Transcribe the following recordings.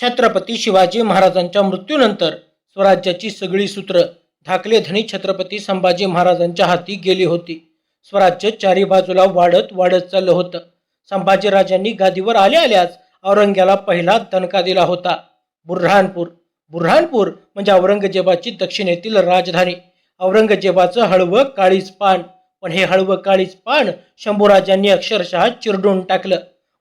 छत्रपती शिवाजी महाराजांच्या मृत्यूनंतर स्वराज्याची सगळी सूत्र धाकले धनी छत्रपती संभाजी महाराजांच्या हाती गेली होती. स्वराज्य चारी बाजूला वाढत वाढत चाललं होतं. संभाजीराजांनी गादीवर आले आल्याच औरंग्याला पहिला दणका दिला होता. बुऱ्हाणपूर बुऱ्हाणपूर म्हणजे औरंगजेबाची दक्षिणेतील राजधानी. औरंगजेबाचं हळवं काळीच पान पण हे हळवं काळीच पान शंभूराजांनी अक्षरशः चिरडून टाकलं.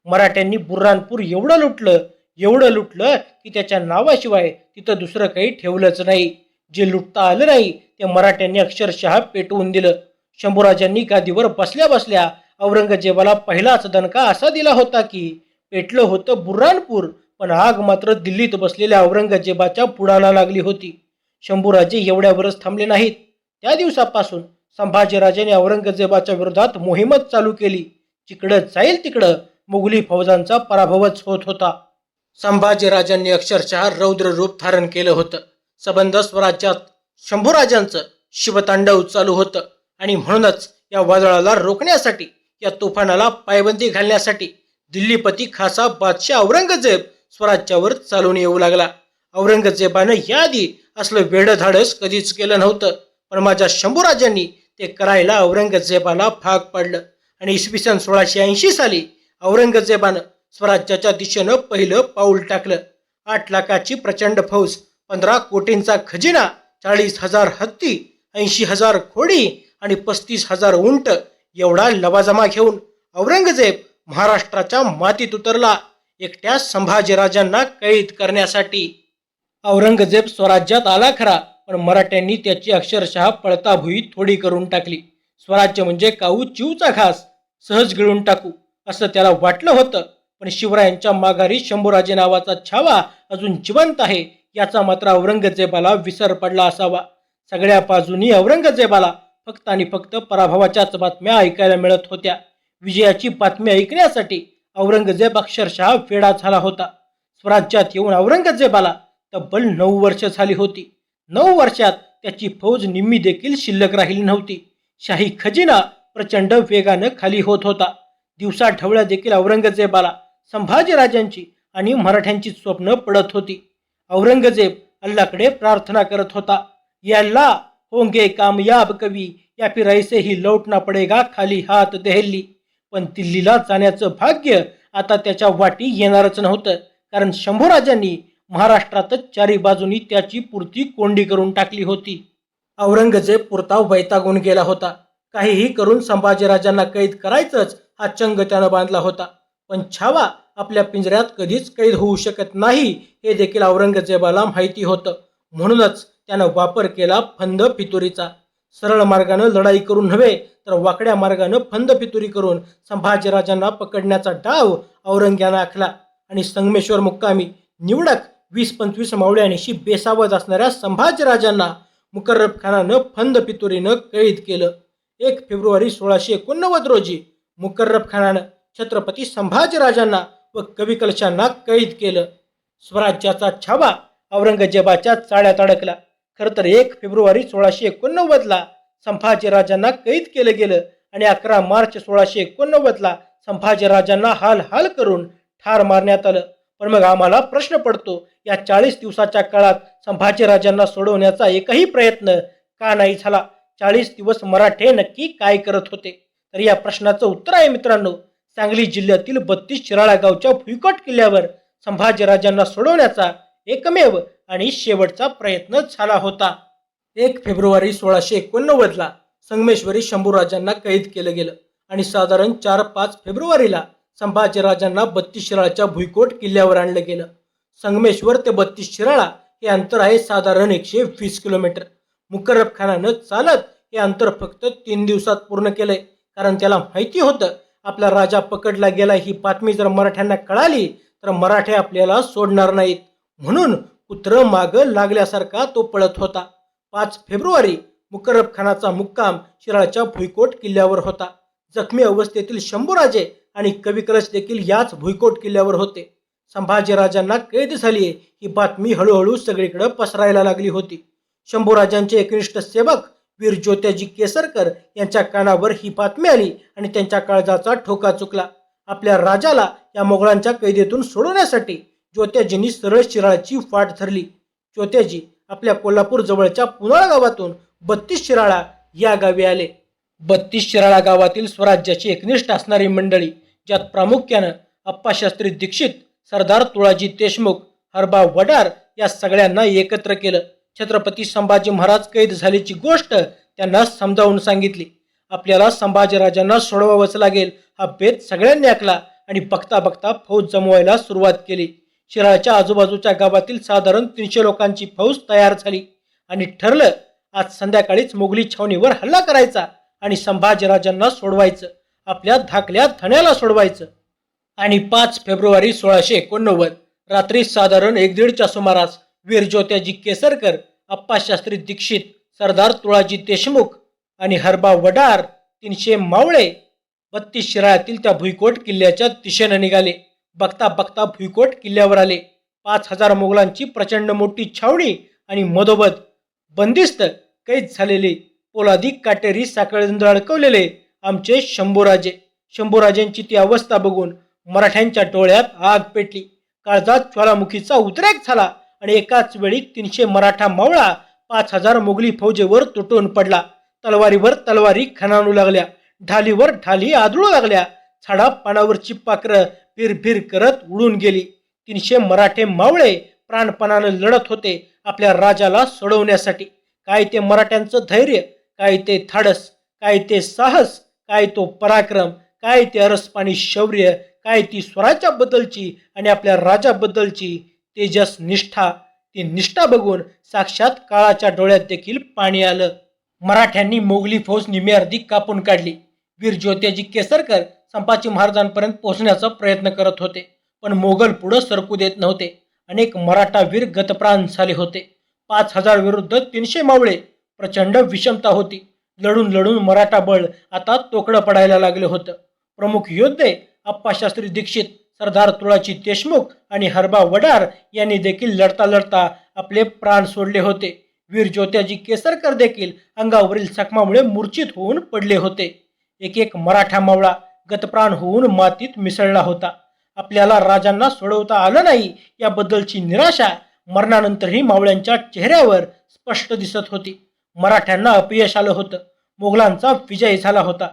मराठ्यांनी बुऱ्हाणपूर एवढं लुटलं एवढं लुटलं की त्याच्या नावाशिवाय तिथं दुसरं काही ठेवलंच नाही. जे लुटता आलं नाही ते मराठ्यांनी अक्षरशः पेटवून दिलं. शंभूराजांनी गादीवर बसल्या बसल्या औरंगजेबाला पहिलाच दणका असा दिला होता की पेटलं होतं बुऱ्हाणपूर पण आग मात्र दिल्लीत बसलेल्या औरंगजेबाच्या पुढाला लागली होती. शंभूराजे एवढ्यावरच थांबले नाहीत. त्या दिवसापासून संभाजीराजांनी औरंगजेबाच्या विरोधात मोहीमच चालू केली. जिकडं जाईल तिकडं मुघली फौजांचा पराभवच होत होता. संभाजीराजांनी अक्षरशः रौद्र रूप धारण केलं होतं. सबंध स्वराज्यात शंभूराजांचं शिवतांडव चालू होतं आणि म्हणूनच या वादळाला रोखण्यासाठी या तुफानाला पायबंदी घालण्यासाठी दिल्लीपती खासा बादशाह औरंगजेब स्वराज्यावर चालून येऊ लागला. औरंगजेबानं याआधी असलं वेडं धाडस कधीच केलं नव्हतं पण माझ्या शंभूराजांनी ते करायला औरंगजेबाला भाग पाडलं. आणि इसवी सन सोळाशे ऐंशी साली औरंगजेबानं स्वराज्याच्या दिशेनं पहिलं पाऊल टाकलं. आठ लाखाची प्रचंड फौज पंधरा कोटींचा खजिना चाळीस हजार हत्ती ऐंशी हजार खोडी आणि पस्तीस हजार उंट एवढा लवाजमा घेऊन औरंगजेब महाराष्ट्राच्या मातीत उतरला एकट्या संभाजीराजांना कैद करण्यासाठी. औरंगजेब स्वराज्यात आला खरा पण मराठ्यांनी त्याची अक्षरशः पळताभुई थोडी करून टाकली. स्वराज्य म्हणजे काऊ चिवचा घास सहज गिळून टाकू असं त्याला वाटलं होतं. पण शिवरायांच्या माघारी शंभूराजे नावाचा छावा अजून जिवंत आहे याचा मात्र औरंगजेबाला विसर पडला असावा. सगळ्या बाजूनी औरंगजेबाला फक्त आणि फक्त पराभवाच्याच बातम्या ऐकायला मिळत होत्या. विजयाची बातमी ऐकण्यासाठी औरंगजेब अक्षरशः वेडा झाला होता. स्वराज्यात येऊन औरंगजेबाला तब्बल नऊ वर्ष झाली होती. नऊ वर्षात त्याची फौज निम्मी देखील शिल्लक राहिली नव्हती. शाही खजिना प्रचंड वेगानं खाली होत होता. दिवसा ढवळ्या देखील औरंगजेबाला संभाजीराजांची आणि मराठ्यांची स्वप्न पडत होती. औरंगजेब अल्लाकडे प्रार्थना करत होता याल्ला होंगे कामयाब कवी या फिरायसे ही लौटना पडेगा खाली हात देहल्ली. पण दिल्लीला जाण्याचं भाग्य आता त्याच्या वाटी येणारच नव्हतं कारण शंभूराजांनी महाराष्ट्रातच चारी बाजूनी त्याची पूर्ती कोंडी करून टाकली होती. औरंगजेब पुरता वैतागून गेला होता. काहीही करून संभाजीराजांना कैद करायचंच हा चंग त्यानं बांधला होता. पण छावा आपल्या पिंजऱ्यात कधीच कैद होऊ शकत नाही हे देखील औरंगजेबाला माहिती होतं. म्हणूनच त्यानं वापर केला फंद फितुरीचा. सरळ मार्गानं लढाई करून नव्हे तर वाकड्या मार्गानं फंद फितुरी करून संभाजीराजांना पकडण्याचा डाव औरंग्यानं आखला आणि संगमेश्वर मुक्कामी निवडक वीस पंचवीस मावळ्यांशी बेसावत असणाऱ्या संभाजीराजांना मुकर्रब खानानं फंद फितुरीनं कैद केलं. एक फेब्रुवारी सोळाशे एकोणनव्वद रोजी मुकर्रब खानानं छत्रपती संभाजीराजांना व कविकलशांना कैद केलं. स्वराज्याचा छावा औरंगजेबाच्या चाळ्यात अडकला. खरं तर एक फेब्रुवारी सोळाशे एकोणनव्वदला संभाजीराजांना कैद केलं गेलं आणि अकरा मार्च सोळाशे एकोणनव्वदला संभाजीराजांना हाल हाल करून ठार मारण्यात आलं. पण मग आम्हाला प्रश्न पडतो या चाळीस दिवसाच्या काळात संभाजीराजांना सोडवण्याचा एकही प्रयत्न का नाही झाला? चाळीस दिवस मराठे नक्की काय करत होते? तर या प्रश्नाचं उत्तर आहे मित्रांनो सांगली जिल्ह्यातील बत्तीस शिराळा गावच्या भुईकोट किल्ल्यावर संभाजीराजांना सोडवण्याचा एकमेव आणि शेवटचा प्रयत्न झाला होता. एक फेब्रुवारी सोळाशे एकोणनव्वदला संगमेश्वरी शंभूराजांना कैद केलं गेलं आणि साधारण चार पाच फेब्रुवारीला संभाजीराजांना बत्तीस शिराळाच्या भुईकोट किल्ल्यावर आणलं गेलं. संगमेश्वर ते बत्तीस शिराळा हे अंतर आहे साधारण एकशे वीस किलोमीटर. मुकर्रब खानानं चालत हे अंतर फक्त तीन दिवसात पूर्ण केलंय. कारण त्याला माहिती होतं आपला राजा पकडला गेला ही बातमी जर मराठ्यांना कळाली तर मराठे आपल्याला सोडणार नाहीत. म्हणून कुत्र माग लागल्यासारखा तो पळत होता. पाच फेब्रुवारी मुकर्रब खानाचा मुक्काम शिराळच्या भुईकोट किल्ल्यावर होता. जखमी अवस्थेतील शंभूराजे आणि कविकलश देखील याच भुईकोट किल्ल्यावर होते. संभाजीराजांना कैद झाली ही बातमी हळूहळू सगळीकडे पसरायला लागली होती. शंभूराजांचे एकनिष्ठ सेवक वीर ज्योत्याजी केसरकर यांच्या कानावर ही बातमी आली आणि त्यांच्या काळजाचा ठोका चुकला. आपल्या राजाला या मोगलांच्या कैदेतून सोडवण्यासाठी ज्योत्याजींनी सरळ शिराळाची फाट धरली. ज्योत्याजी आपल्या कोल्हापूर जवळच्या पुनाळा गावातून बत्तीस शिराळा या गावी आले. बत्तीस शिराळा गावातील स्वराज्याची एकनिष्ठ असणारी मंडळी ज्यात प्रामुख्यानं अप्पाशास्त्री दीक्षित सरदार तुळाजी देशमुख हरबा वडार या सगळ्यांना एकत्र केलं. छत्रपती संभाजी महाराज कैद झाल्याची गोष्ट त्यांना समजावून सांगितली. आपल्याला संभाजीराजांना सोडवावंच लागेल हा बेत सगळ्यांनी ऐकला आणि बघता बघता फौज जमवायला सुरुवात केली. शिराळच्या आजूबाजूच्या गावातील साधारण तीनशे लोकांची फौज तयार झाली आणि ठरलं आज संध्याकाळीच मोगली छावणीवर हल्ला करायचा आणि संभाजीराजांना सोडवायचं आपल्या धाकल्या धण्याला सोडवायचं. आणि पाच फेब्रुवारी सोळाशे एकोणनव्वद रात्री साधारण एक दीडच्या सुमारास वीर ज्योत्याजी केसरकर अप्पाशास्त्री दीक्षित सरदार तुळाजी देशमुख आणि हरबा वडार तीनशे मावळे बत्तीस शिराळ्यातील त्या भुईकोट किल्ल्याच्या दिशेने निघाले. बघता बघता भुईकोट किल्ल्यावर आले. पाच हजार मोगलांची प्रचंड मोठी छावणी आणि मधोमध बंदिस्त कैद झालेले पोलादी काटेरी साखळींद अडकवलेले आमचे शंभूराजे. शंभूराजेंची ती अवस्था बघून मराठ्यांच्या डोळ्यात आग पेटली. काळजात ज्वालामुखीचा उद्रेक झाला. आणि एकाच वेळी तीनशे मराठा मावळा पाच हजार मोगली फौजेवर तुटून पडला. तलवारीवर तलवारी खणाणू लागल्या. ढालीवर ढाली आदळू लागल्या. झाडा पानावरची पाखरं भिरभिर करत उडून गेली. तीनशे मराठे मावळे प्राणपणानं लढत होते आपल्या राजाला सोडवण्यासाठी. काय ते मराठ्यांचं धैर्य काय ते धाडस काय ते साहस काय तो पराक्रम काय ते अरसपाणी शौर्य काय ती स्वराज्याबद्दलची आणि आपल्या राजाबद्दलची तेजस निष्ठा. ती निष्ठा बघून साक्षात काळाच्या डोळ्यात देखील पाणी आलं. मराठ्यांनी मोगली फौज निम्मी अर्धी कापून काढली. वीर ज्योत्याजी केसरकर संपाची महाराजांपर्यंत पोहोचण्याचा प्रयत्न करत होते. पण मोगल पुढं सरकू देत नव्हते. अनेक मराठा वीर गतप्राण झाले होते. पाच हजार विरुद्ध तीनशे मावळे प्रचंड विषमता होती. लढून लढून मराठा बळ आता तोकडं पडायला लागलं होतं. प्रमुख योद्धे अप्पाशास्त्री दीक्षित सरदार तुळाजी देशमुख आणि हरबा वडार यांनी देखील लढता लढता आपले प्राण सोडले होते. वीर ज्योत्याजी केसरकर देखील अंगावरील जखमामुळे मूर्छित होऊन पडले होते. एक एक मराठा मावळा गतप्राण होऊन मातीत मिसळला होता. आपल्याला राजांना सोडवता आलं नाही याबद्दलची निराशा मरणानंतरही मावळ्यांच्या चेहऱ्यावर स्पष्ट दिसत होती. मराठ्यांना अपयश आलं होतं. मोगलांचा विजय झाला होता.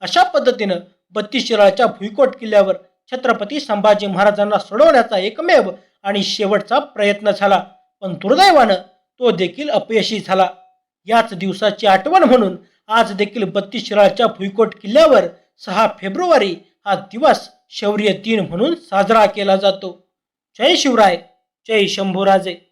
अशा पद्धतीनं बत्तीस शिराळच्या भुईकोट किल्ल्यावर छत्रपती संभाजी महाराजांना सोडवण्याचा एकमेव आणि शेवटचा प्रयत्न झाला. पण दुर्दैवानं तो देखील अपयशी झाला. याच दिवसाची आठवण म्हणून आज देखील बत्तीस शिराळच्या भुईकोट किल्ल्यावर सहा फेब्रुवारी हा दिवस शौर्य दिन म्हणून साजरा केला जातो. जय शिवराय जय शंभूराजे.